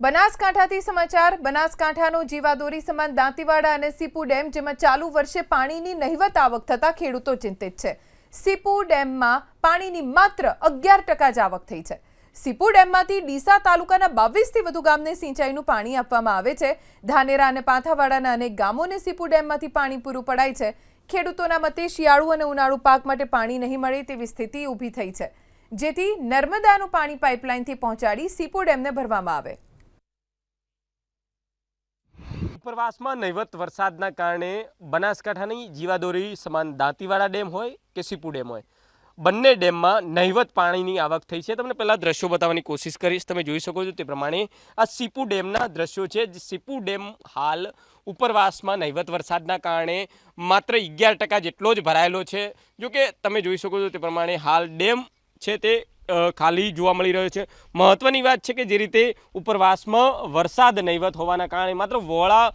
બનાસકાંઠાથી સમાચાર. બનાસકાંઠાનો જીવાદોરી સમાન દાંતીવાડા અને સીપુ ડેમ, જેમાં ચાલુ વર્ષે પાણીની નહિવત આવક થતા ખેડૂતો ચિંતિત છે. સીપુ ડેમમાં પાણીની માત્ર અગિયાર ટકા જ આવક થઈ છે. સીપુ ડેમમાંથી ડીસા તાલુકાના બાવીસથી વધુ ગામને સિંચાઈનું પાણી આપવામાં આવે છે. ધાનેરા અને પાંથાવાડાના અનેક ગામોને સીપુ ડેમમાંથી પાણી પૂરું પડાય છે. ખેડૂતોના મતે શિયાળુ અને ઉનાળુ પાક માટે પાણી નહીં મળે તેવી સ્થિતિ ઊભી થઈ છે. જેથી નર્મદાનું પાણી પાઇપલાઇનથી પહોંચાડી સીપુ ડેમને ભરવામાં આવે. ઉપરવાસમાં નહીવત વરસાદના કારણે બનાસકાંઠાની જીવાદોરી સમાન દાંતીવાડા ડેમ હોય કે સીપુ ડેમ હોય? બંને ડેમમાં નહિવત પાણીની આવક થઈ છે. તમને પહેલાં દ્રશ્યો બતાવવાની કોશિશ કરીશ. તમે જોઈ શકો છો તે પ્રમાણે આ સીપુ ડેમના દ્રશ્યો છે. સીપુ ડેમ હાલ ઉપરવાસમાં નહીવત વરસાદના કારણે માત્ર અગિયાર ટકા જેટલો જ ભરાયેલો છે. જો કે તમે જોઈ શકો છો તે પ્રમાણે હાલ ડેમ છે તે ખાલી જોવા મળી રહ્યો છે. મહત્વની વાત છે કે જે રીતે ઉપરવાસમાં વરસાદ નહિવત હોવાના કારણે માત્ર વોળા